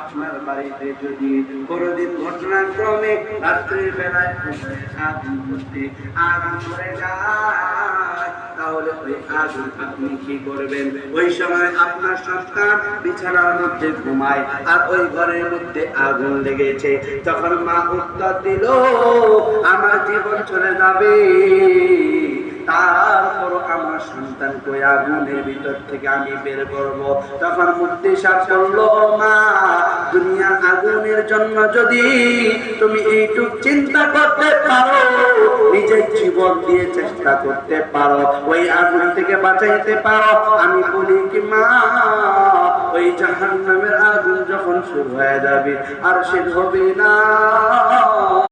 আপনার বাড়িতে যদি কোনোদিন ঘটনাক্রমে রাত্রির বেলায় করতে আগুন করে যায় আগুন লেগেছে। তখন মা উত্তর দিল, আমার জীবন চলে যাবে। তারপর আমার সন্তান কই আগুনের ভিতর থেকে আমি বের করব? তখন মুক্তি সাপ করল মা, দুনিয়া আগুনের জন্য যদি তুমি এইটুক চিন্তা করতে পারো দিয়ে চেষ্টা করতে পারো। ওই আগুন থেকে বাঁচাইতে পারো। আমি বলি কি, মা, ওই জাহান্নামের আগুন যখন শুরু হয়ে যাবে, আর সে হবে না।